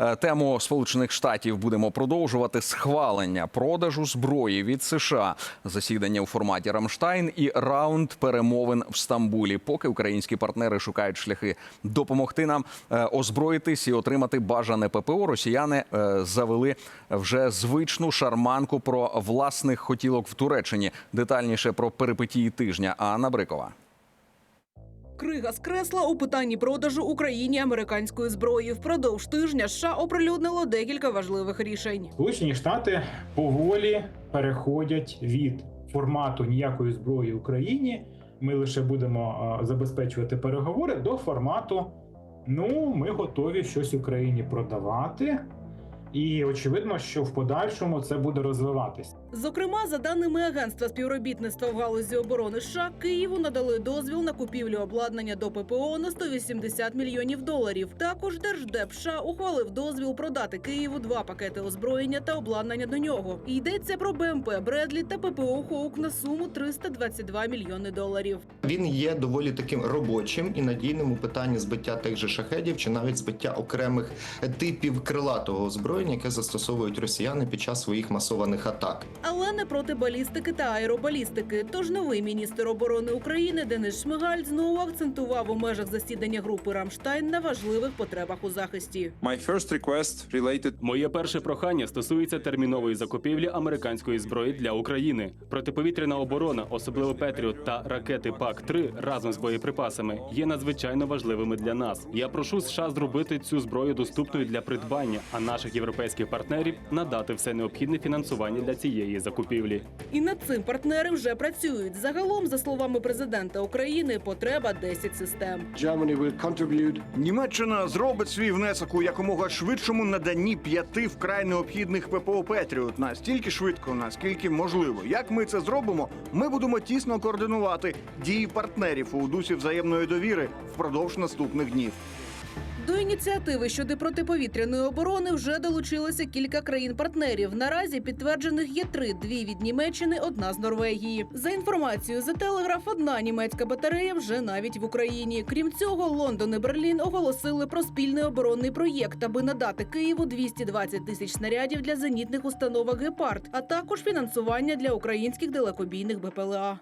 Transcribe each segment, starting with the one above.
Е, Тему Сполучених Штатів будемо продовжувати схвалення продажу зброї від США, засідання у форматі Рамштайн і раунд перемовин в Стамбулі. Поки українські партнери шукають шляхи допомогти нам е, озброїтись і отримати бажане ППО. Росіяни е, завели вже звичну шарманку про власних хотілок в Туреччині. Детальніше про перипетії тижня. Анна Брикова. Крига з кресла у питанні продажу Україні американської зброї. Впродовж тижня США оприлюднило декілька важливих рішень. Сполучені Штати поволі переходять від формату ніякої зброї Україні. Ми лише будемо забезпечувати переговори до формату. Ну, ми готові щось Україні продавати, і очевидно, що в подальшому це буде розвиватися. Зокрема, за даними агентства співробітництва в галузі оборони США, Києву надали дозвіл на купівлю обладнання до ППО на 180 мільйонів доларів. Також Держдеп США ухвалив дозвіл продати Києву два пакети озброєння та обладнання до нього. Йдеться про БМП Бредлі та ППО Хоук на суму 322 мільйони доларів. Він є доволі таким робочим і надійним у питанні збиття тих же шахедів чи навіть збиття окремих типів крилатого озброєння, яке застосовують росіяни під час своїх масованих атак. Але не проти балістики та аеробалістики. Тож новий міністр оборони України Денис Шмигаль знову акцентував у межах засідання групи Рамштайн на важливих потребах у захисті. My first request related Моє перше прохання стосується термінової закупівлі американської зброї для України. Протиповітряна оборона, особливо Петріот та ракети ПАК-3 разом з боєприпасами, є надзвичайно важливими для нас. Я прошу США зробити цю зброю доступною для придбання, а наших європейських партнерів надати все необхідне фінансування для цієї закупівлі. І над цим партнери вже працюють. Загалом, за словами президента України, потреба 10 систем. Німеччина зробить свій внесок у якомога швидшому наданні п'яти вкрай необхідних ППО Петріот настільки швидко, наскільки можливо. Як ми це зробимо, ми будемо тісно координувати дії партнерів у дусі взаємної довіри впродовж наступних днів. До ініціативи щодо протиповітряної оборони вже долучилося кілька країн-партнерів. Наразі підтверджених є три: дві від Німеччини, одна з Норвегії. За інформацією за телеграф, одна німецька батарея вже навіть в Україні. Крім цього, Лондон і Берлін оголосили про спільний оборонний проєкт, аби надати Києву 220 тисяч снарядів для зенітних установок Гепард, а також фінансування для українських далекобійних БПЛА.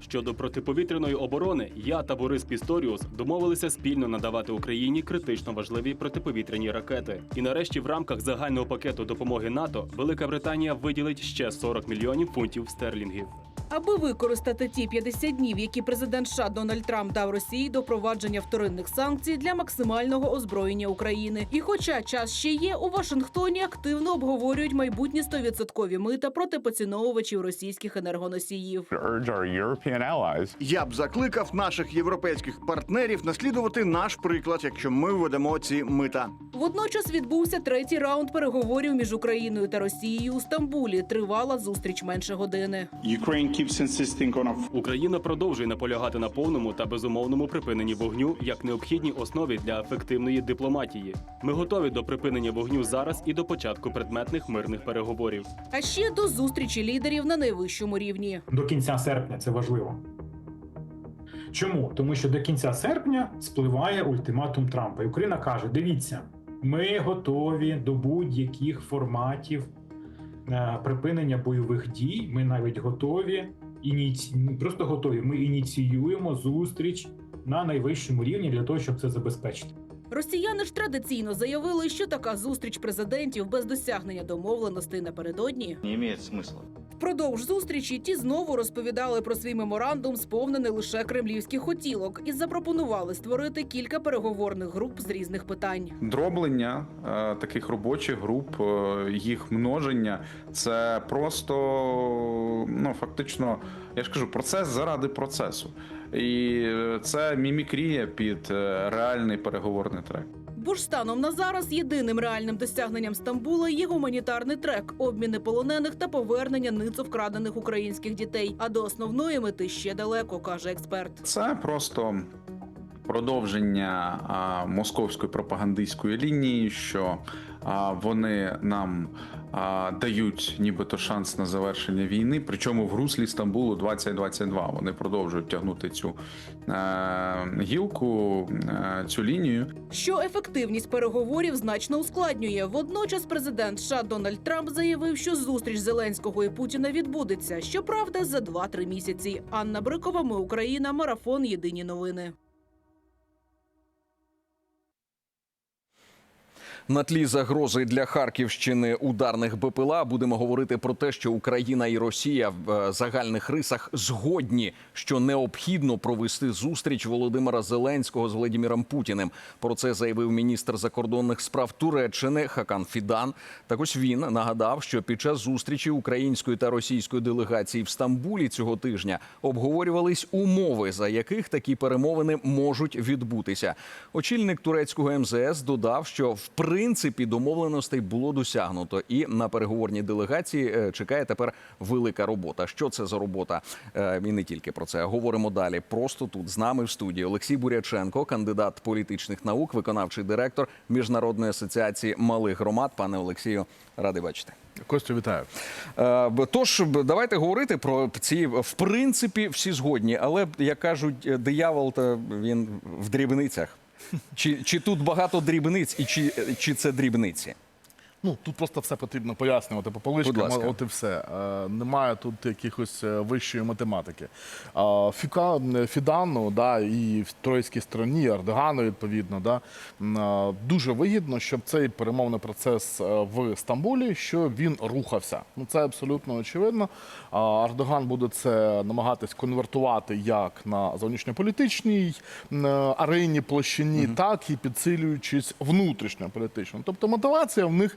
Щодо протиповітряної оборони, я та Борис Пісторіус домовилися спільно надавати Україні критично важливі протиповітряні ракети. І нарешті, в рамках загального пакету допомоги НАТО, Велика Британія виділить ще 40 мільйонів фунтів стерлінгів. Аби використати ті 50 днів, які президент США Дональд Трамп дав Росії до провадження вторинних санкцій для максимального озброєння України. І хоча час ще є, у Вашингтоні активно обговорюють майбутні 100% мита проти поціновувачів російських енергоносіїв. Я б закликав наших європейських партнерів наслідувати наш приклад, якщо ми введемо ці мита. Водночас відбувся третій раунд переговорів між Україною та Росією у Стамбулі. Тривала зустріч менше години. Ukraine keeps insisting on a Україна продовжує наполягати на повному та безумовному припиненні вогню як необхідній основі для ефективної дипломатії. Ми готові до припинення вогню зараз і до початку предметних мирних переговорів. А ще до зустрічі лідерів на найвищому рівні. До кінця серпня це важливо. Чому? Тому що до кінця серпня спливає ультиматум Трампа. І Україна каже: дивіться, ми готові до будь-яких форматів припинення бойових дій. Ми навіть готові ініці... просто готові. Ми ініціюємо зустріч на найвищому рівні для того, щоб це забезпечити. Росіяни ж традиційно заявили, що така зустріч президентів без досягнення домовленостей напередодні Не має смысла. Впродовж зустрічі ті знову розповідали про свій меморандум, сповнений лише кремлівських хотілок, і запропонували створити кілька переговорних груп з різних питань. дроблення е, таких робочих груп, е, їх множення. Це просто ну фактично, я ж кажу, процес заради процесу. І е, це мімікрія під реальний переговорний трек. Бо ж станом на зараз єдиним реальним досягненням Стамбула є гуманітарний трек, обміни полонених та повернення ницо вкрадених українських дітей. А до основної мети ще далеко, каже експерт. Це просто продовження а, московської пропагандистської лінії, що а, вони нам а, дають нібито шанс на завершення війни. Причому в руслі Стамбулу 2022 вони продовжують тягнути цю е, гілку, е, цю лінію. що ефективність переговорів значно ускладнює. Водночас президент США Дональд Трамп заявив, що зустріч Зеленського і Путіна відбудеться. Щоправда, за 2-3 місяці. Анна Брикова, ми Україна, марафон. Єдині новини. На тлі загрози для Харківщини ударних БПЛА будемо говорити про те, що Україна і Росія в е, загальних рисах згодні, що необхідно провести зустріч Володимира Зеленського з Владимиром Путіним. Про це заявив міністр закордонних справ Туреччини Хакан Фідан. Так ось він нагадав, що під час зустрічі української та російської делегації в Стамбулі цього тижня обговорювались умови, за яких такі перемовини можуть відбутися. Очільник турецького МЗС додав, що в принципі домовленостей було досягнуто, і на переговорній делегації е, чекає тепер велика робота. Що це за робота? Е, І не тільки про це говоримо далі. Просто тут з нами в студії Олексій Буряченко, кандидат політичних наук, виконавчий директор міжнародної асоціації малих громад. Пане Олексію, радий бачити. Костю, вітаю. Е, Тож давайте говорити про ці в принципі всі згодні, але як кажуть, диявол то він в дрібницях. Чи, чи тут багато дрібниць, і чи, чи це дрібниці? Ну тут просто все потрібно пояснювати по поличкам, от і все. Е, Немає тут якихось е, вищої математики. А, Фіка Фідану, да, і в тройській стороні, і Ердогану, відповідно, да, е, дуже вигідно, щоб цей перемовний процес е, в Стамбулі, що він рухався. Ну це абсолютно очевидно. А Ердоган буде це намагатись конвертувати як на зовнішньополітичній е, арені площині, так і підсилюючись внутрішньополітично. Тобто мотивація в них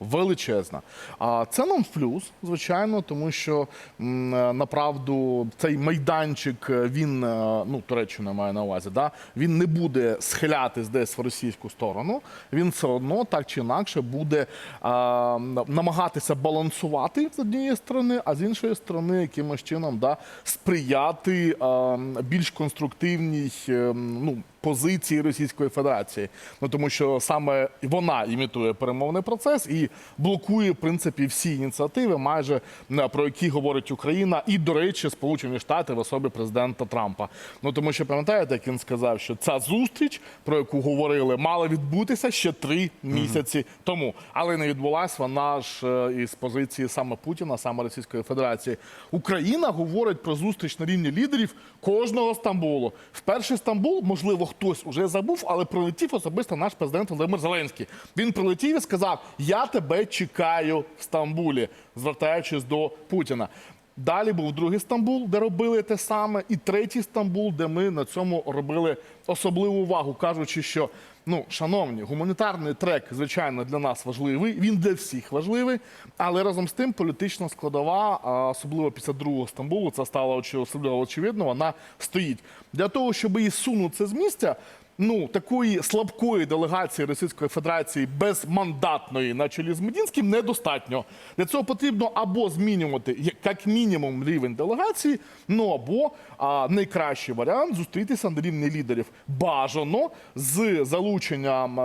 величезна. А це нам в плюс, звичайно, тому що е, направду цей майданчик е, він е, ну Туреччина має на увазі, да він не буде схилятись десь в російську сторону. Він все одно так чи інакше буде а, намагатися балансувати з однієї сторони, а з іншої сторони, якимось чином да сприяти а, більш конструктивній е, ну. Позиції Російської Федерації, ну тому що саме вона імітує перемовний процес і блокує в принципі всі ініціативи, майже е, про які говорить Україна, і до речі, Сполучені Штати в особі президента Трампа. Ну тому що пам'ятаєте, як він сказав, що ця зустріч, про яку говорили, мала відбутися ще три місяці тому, але не відбулась вона ж е, із позиції саме Путіна, саме Російської Федерації. Україна говорить про зустріч на рівні лідерів кожного Стамбулу. В перший Стамбул, можливо, хтось уже забув, але прилетів особисто наш президент Володимир Зеленський. Він прилетів і сказав: Я тебе чекаю в Стамбулі, звертаючись до Путіна. Далі був другий Стамбул, де робили те саме, і третій Стамбул, де ми на цьому робили особливу увагу, кажучи, що ну, шановні, гуманітарний трек, звичайно, для нас важливий. Він для всіх важливий, але разом з тим політична складова, особливо після другого Стамбулу, це стало особливо очевидно. Вона стоїть для того, щоб її сунути з місця. Ну, такої слабкої делегації Російської Федерації безмандатної на чолі з Медінським недостатньо. Для цього потрібно або змінювати як- мінімум рівень делегації, ну або а, найкращий варіант зустрітися на рівні лідерів. Бажано з залученням а,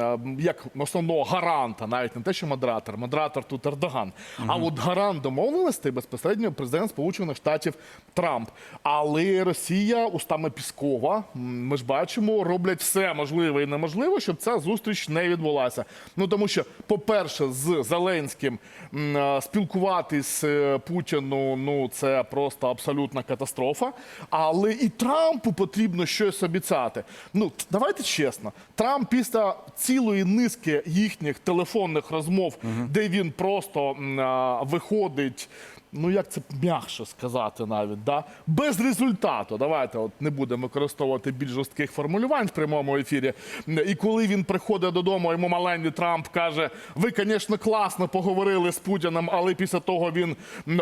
а, як основного гаранта, навіть не те, що модератор, модератор тут Ердоган, а от гарант домовленостей безпосередньо президент Сполучених Штатів Трамп. Але Росія устами Піскова, ми ж бачимо, роблять все можливе і неможливе, щоб ця зустріч не відбулася. Ну тому що, по-перше, з Зеленським е, спілкуватись е, Путіну, ну це просто абсолютна катастрофа. Але і Трампу потрібно щось обіцяти. Ну давайте чесно, Трамп після цілої низки їхніх телефонних розмов, де він просто е, виходить. Ну, як це м'якше сказати навіть, да? без результату. Давайте от не будемо використовувати більш жорстких формулювань в прямому ефірі. І коли він приходить додому, йому маленький Трамп каже: ви, звісно, класно поговорили з Путіним, але після того він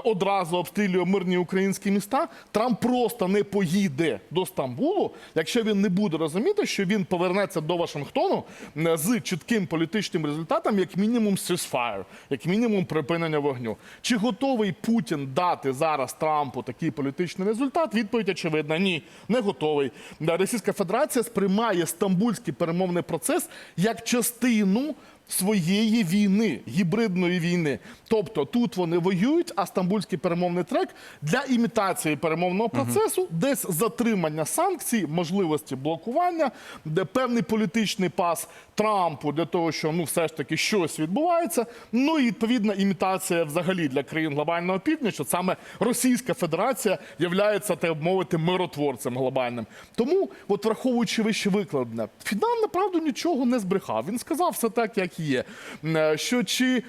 одразу обстрілює мирні українські міста. Трамп просто не поїде до Стамбулу, якщо він не буде розуміти, що він повернеться до Вашингтону з чітким політичним результатом, як мінімум ceasefire, як мінімум припинення вогню. Чи готовий Путін Путін дати зараз Трампу такий політичний результат? Відповідь очевидна: ні, не готовий. Російська Федерація сприймає стамбульський перемовний процес як частину. Своєї війни, гібридної війни. Тобто тут вони воюють, а стамбульський перемовний трек для імітації перемовного процесу, десь затримання санкцій, можливості блокування, де певний політичний пас Трампу для того, що ну все ж таки щось відбувається. Ну і відповідна імітація взагалі для країн глобального півдня, що саме Російська Федерація являється, так мовити, миротворцем глобальним. Тому, от враховуючи вище викладне, Фідан направду нічого не збрехав. Він сказав все так, як є. Е, Що чи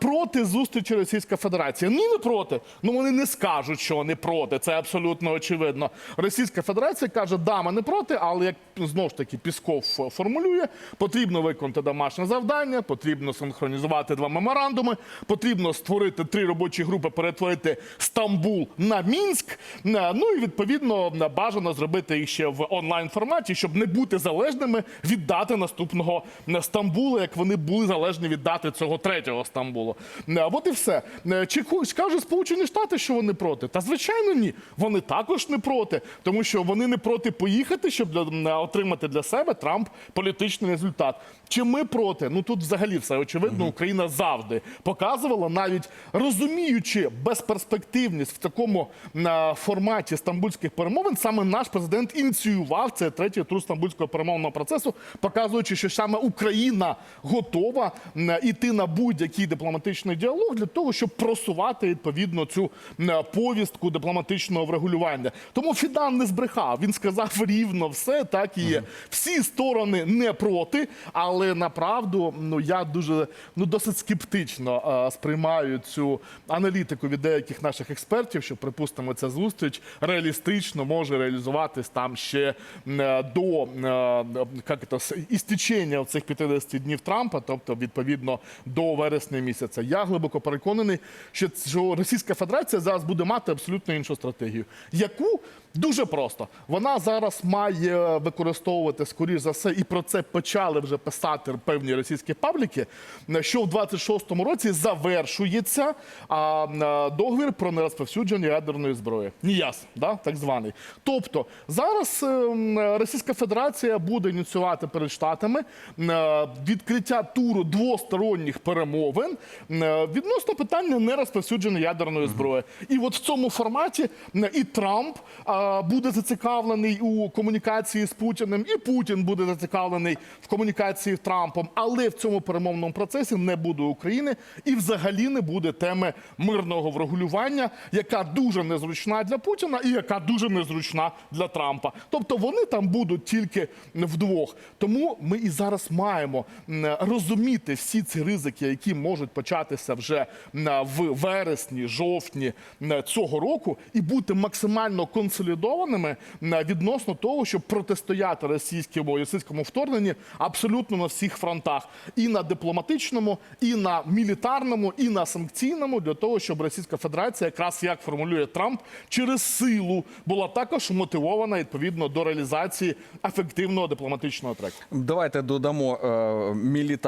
проти зустрічі Російська Федерація? Ні, не проти. Ну вони не скажуть, що вони проти. Це абсолютно очевидно. Російська Федерація каже, да, ми не проти, але як знову ж таки Пісков е, формулює, потрібно виконати домашнє завдання, потрібно синхронізувати два меморандуми, потрібно створити три робочі групи, перетворити Стамбул на Мінськ. Е, Ну і відповідно бажано зробити їх ще в онлайн форматі, щоб не бути залежними від дати наступного Стамбула, як вони були залежні від дати цього третього Стамбулу. Е, От і все. Е, Чи скажуть Сполучені Штати, що вони проти? Та звичайно, ні. Вони також не проти, тому що вони не проти поїхати, щоб для, отримати для себе Трамп політичний результат. Чи ми проти? Ну тут взагалі все очевидно. Україна завжди показувала, навіть розуміючи безперспективність в такому е, форматі стамбульських перемовин, саме наш президент ініціював цей третій тур стамбульського перемовного процесу, показуючи, що саме Україна готова м, іти на будь-який дипломатичний діалог для того, щоб просувати відповідно цю повістку дипломатичного врегулювання. Тому Фідан не збрехав. Він сказав рівно все, так і є. Всі сторони не проти, але направду ну я дуже ну досить скептично е, сприймаю цю аналітику від деяких наших експертів, що припустимо, ця зустріч реалістично може реалізуватись там ще е, до е, як це, істечення цих 50 днів Трампа, тобто відповідно до вересня місяця. Я глибоко переконаний, що, Російська Федерація зараз буде мати абсолютно іншу стратегію, яку дуже просто вона зараз має використовувати скоріш за все, і про це почали вже писати певні російські пабліки, що в 26-му році завершується договір про нерозповсюдження ядерної зброї. НІЯС, да, так званий. Тобто зараз ем, Російська Федерація буде ініціювати перед штатами е, відкриття туру двосторонніх перемовин е, відносно питання нерозповсюдження ядерної зброї. І от в цьому форматі е, і Трамп буде зацікавлений у комунікації з Путіним, і Путін буде зацікавлений в комунікації з Трампом. Але в цьому перемовному процесі не буде України і взагалі не буде теми мирного врегулювання, яка дуже незручна для Путіна і яка дуже незручна для Трампа. Тобто вони там будуть тільки вдвох. Тому ми і зараз маємо м, розуміти всі ці ризики, які можуть початися вже в вересні, жовтні цього року, і бути максимально консолідованими відносно того, щоб протистояти російському російському вторгненні абсолютно на всіх фронтах, і на дипломатичному, і на мілітарному, і на санкційному, для того, щоб Російська Федерація, якраз як формулює Трамп, через силу була також мотивована відповідно до реалізації ефективного дипломатичного треку. Давайте додамо е,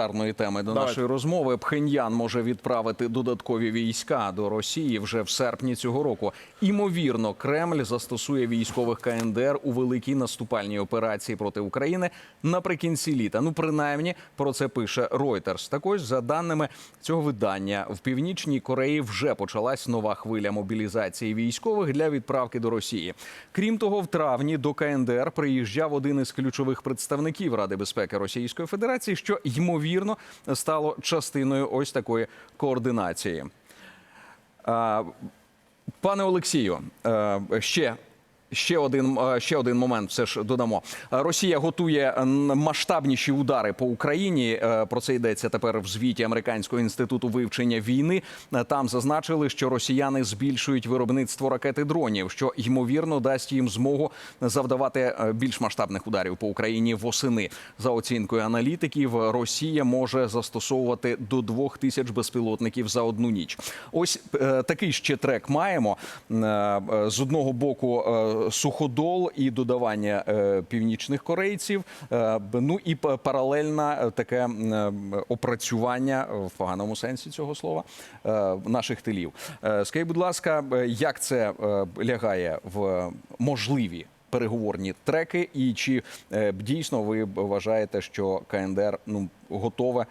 мілітарної теми до Давайте. нашої розмови. Пхеньян може відправити додаткові війська до Росії вже в серпні цього року. Імовірно, Кремль застосує військових КНДР у великій наступальній операції проти України наприкінці літа. Ну, принаймні, про це пише Reuters. Також за даними цього видання, в північній Кореї вже почалась нова хвиля мобілізації військових для відправки до Росії. Крім того, в травні до КНДР приїжджав один із ключових представників Ради безпеки Російської Федерації, що ймовірно стало частиною ось такої координації. Пане Олексію, е, ще. Ще один, е, ще один момент все ж додамо. Росія готує масштабніші удари по Україні. Е, Про це йдеться тепер в звіті Американського інституту вивчення війни. Е, Там зазначили, що росіяни збільшують виробництво ракет і дронів, що ймовірно дасть їм змогу завдавати більш масштабних ударів по Україні восени. За оцінкою аналітиків, Росія може застосовувати до двох тисяч безпілотників за одну ніч. Ось такий ще трек маємо. З одного боку, суходол і додавання е, північних корейців. е, Ну і паралельне таке е, опрацювання в поганому сенсі цього слова наших тилів. Скажіть, будь ласка, як це лягає в можливі? Переговорні треки, і чи дійсно ви вважаєте, що КНДР ну готове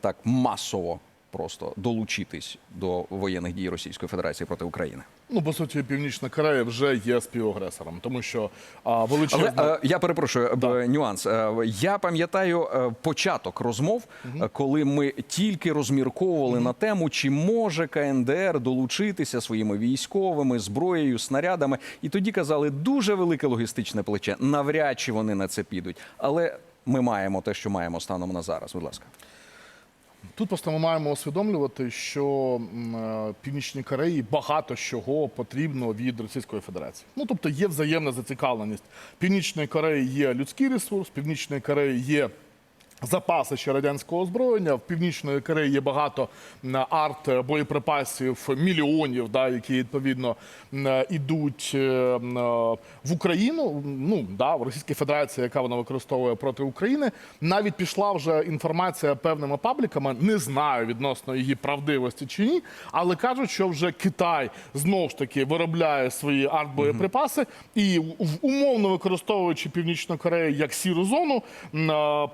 так масово просто долучитись до воєнних дій Російської Федерації проти України? Ну, по суті, Північна Корея вже є співагресором, тому що а, Але величезна... е, я перепрошую б, нюанс. Е, Я пам'ятаю е, початок розмов, е, коли ми тільки розмірковували на тему, чи може КНДР долучитися своїми військовими зброєю, снарядами, і тоді казали дуже велике логістичне плече. Навряд чи вони на це підуть. Але ми маємо те, що маємо станом на зараз. Будь ласка. Тут просто ми маємо усвідомлювати, що е, Північній Кореї багато чого потрібно від Російської Федерації. Ну тобто є взаємна зацікавленість. Північної Кореї є людський ресурс, Північної Кореї є. Запаси ще радянського озброєння в північної Кореї є багато арт боєприпасів, мільйонів, да, які відповідно м, ідуть е, е, в Україну. Ну да, в Російській Федерації, яка вона використовує проти України, навіть пішла вже інформація певними пабліками. Не знаю відносно її правдивості чи ні, але кажуть, що вже Китай знову ж таки виробляє свої арт-боєприпаси і в- умовно використовуючи Північну Корею як сіру зону, м,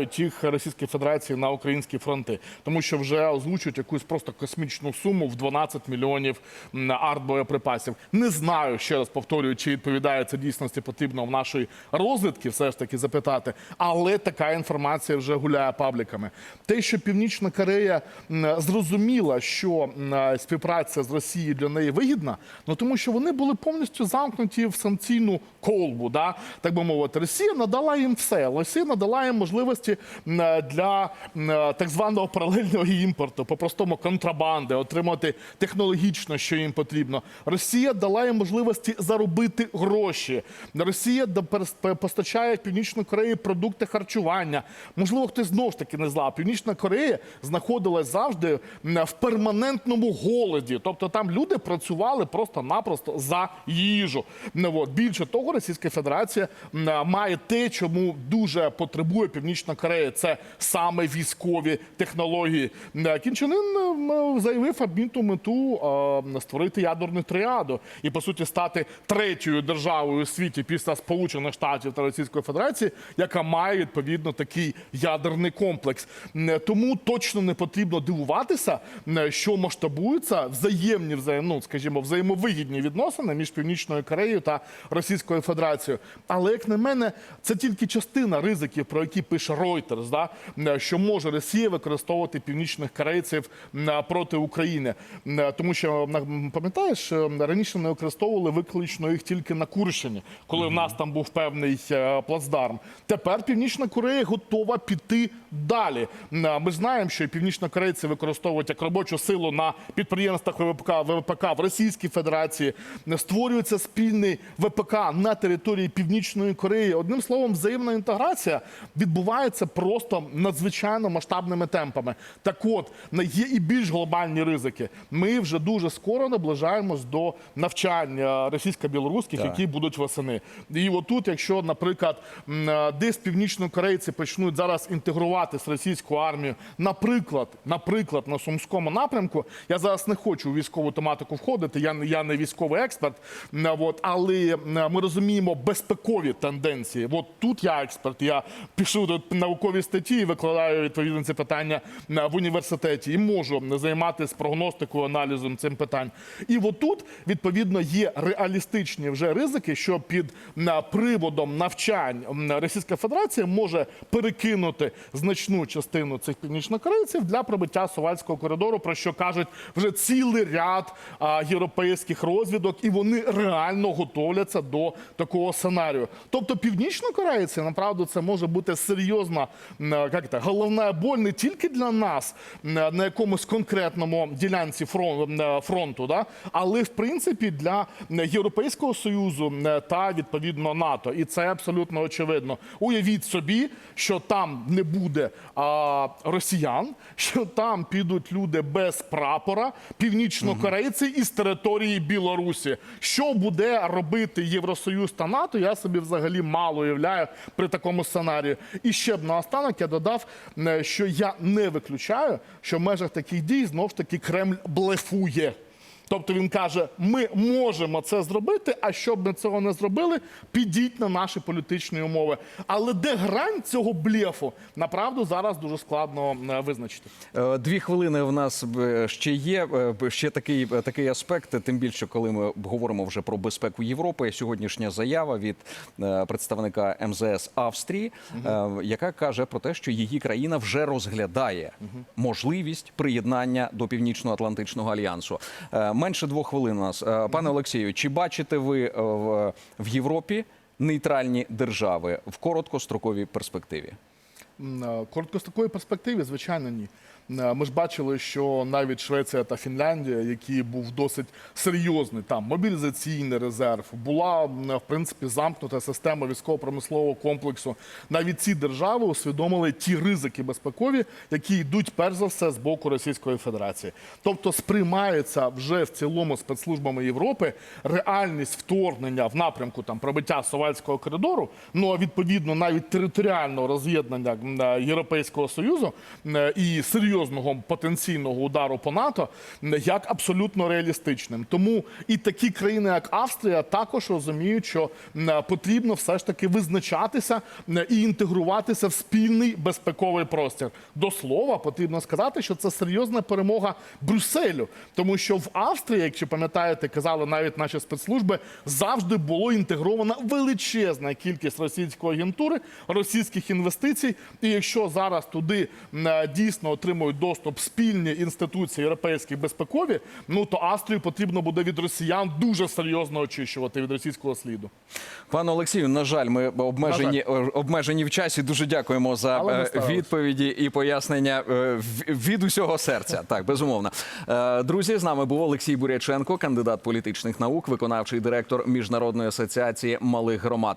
поставляють їх Російській Федерації на українські фронти, тому що вже озвучують якусь просто космічну суму в 12 мільйонів арт-боєприпасів. Не знаю, ще раз повторюю, чи відповідає це дійсності потрібно в нашій розвідки, все ж таки запитати. Але така інформація вже гуляє пабліками. Те, що Північна Корея зрозуміла, що співпраця з Росією для неї вигідна, ну тому що вони були повністю замкнуті в санкційну колбу, да? так би мовити. Росія надала їм все. Росія надала їм можливості м, для так званого паралельного імпорту, по-простому контрабанди, отримати технологічно, що їм потрібно. Росія дала їм можливості заробити гроші. Росія постачає Північну Корею продукти харчування. Можливо, хтось знову ж таки не знав. Північна Корея знаходилась завжди в перманентному голоді. Тобто там люди працювали просто-напросто за їжу. Ну. Більше того, Російська Федерація має те, чому дуже потребує Північна. Це саме військові технології. Чен Ын, м, заявив обміту мету е, створити ядерну тріаду і по суті стати третьою державою у світі після Сполучених Штатів та Російської Федерації, яка має відповідно такий ядерний комплекс. Тому точно не потрібно дивуватися, що масштабуються взаємні взаєм, ну, скажімо, взаємовигідні відносини між Північною Кореєю та Російською Федерацією. Але як на мене, це тільки частина ризиків, про які пише Reuters, да? м, що може Росія використовувати північних корейців м, проти України. Тому що пам'ятаєш, е, раніше не використовували виключно їх тільки на Курщині, коли в нас там був певний е, плацдарм. Тепер Північна Корея готова піти далі. Ми знаємо, що і північнокорейці використовують як робочу силу на підприємствах ВПК, ВПК в Російській Федерації. Створюється спільний ВПК на території Північної Кореї. Одним словом, взаємна інтеграція відбувається просто надзвичайно масштабними темпами. Так от є і більш глобальні ризики. Ми вже дуже скоро наближаємось до навчання російсько-білоруських, які будуть восени. І отут, якщо, наприклад, е, десь північнокорейці почнуть зараз інтегрувати з російську армію, наприклад, наприклад, на сумському напрямку, я зараз не хочу у військову тематику входити. Я не я не військовий експерт. От, але ми розуміємо безпекові тенденції. От тут я експерт. Я пишу тут наукові статті і викладаю відповідно ці питання в університеті і можу займатися прогностикою, аналізом цим питань. І отут відповідно є реалістичні вже ризики, що під приводом навчань Російська Федерація може перекинути значну частину цих північнокорейців для пробиття Сувальського коридору, про що кажуть вже цілий ряд європейських розвідок, і вони реально готовляться до такого сценарію. Тобто, північнокорейці, направду, це може бути серйозна безумовно, як це, головна боль не тільки для нас на якомусь конкретному ділянці фронту, да, але в принципі для Європейського союзу та відповідно НАТО. І це абсолютно очевидно. Уявіть собі, що там не буде а, росіян, що там підуть люди без прапора, північнокорейці із території Білорусі. Що буде робити Євросоюз та НАТО? Я собі взагалі мало уявляю при такому сценарії. І ще б наостанок я додав, е, що я не виключаю, що в межах таких дій знов ж таки Кремль блефує. Тобто він каже: ми можемо це зробити, а щоб ми цього не зробили, підіть на наші політичні умови. Але де грань цього блефу, направду зараз дуже складно е, визначити. Е, Дві хвилини в нас е, ще є. Ще такий, такий аспект, тим більше, коли ми говоримо вже про безпеку Європи. Сьогоднішня заява від представника МЗС Австрії, е, яка каже про те, що її країна вже розглядає можливість приєднання до Північно-Атлантичного альянсу. Менше двох хвилин у нас. Е, Пане Олексію, чи бачите ви е, в, в Європі нейтральні держави в короткостроковій перспективі? Е, Короткостроковій перспективі, звичайно, ні. Е, Ми ж бачили, що навіть Швеція та Фінляндія, які був досить серйозний там мобілізаційний резерв, була в принципі замкнута система військово-промислового комплексу. Навіть ці держави усвідомили ті ризики безпекові, які йдуть перш за все з боку Російської Федерації. Тобто сприймається вже в цілому спецслужбами Європи реальність вторгнення в напрямку там пробиття Совальського коридору. Ну а відповідно навіть територіального роз'єднання е, Європейського союзу м, і серйозного потенційного удару по НАТО як абсолютно реалістичним. Тому і такі країни, як Австрія, також розуміють, що потрібно все ж таки визначатися і інтегруватися в спільний безпековий простір. До слова, потрібно сказати, що це серйозна перемога Брюсселю, тому що в Австрії, якщо пам'ятаєте, казали навіть наші спецслужби, завжди було інтегрована величезна кількість російської агентури, російських інвестицій. І якщо зараз туди дійсно отримують доступ спільні інституції європейські безпекові, ну то Австрію потрібно буде від росіян дуже серйозно очищувати від російського сліду. Пане Олексію, на жаль, ми обмежені, обмежені в часі. Дуже дякуємо за е, відповіді і пояснення е, від усього серця. Так, безумовно. Е, Друзі, з нами був Олексій Буряченко, кандидат політичних наук, виконавчий директор Міжнародної асоціації малих громад.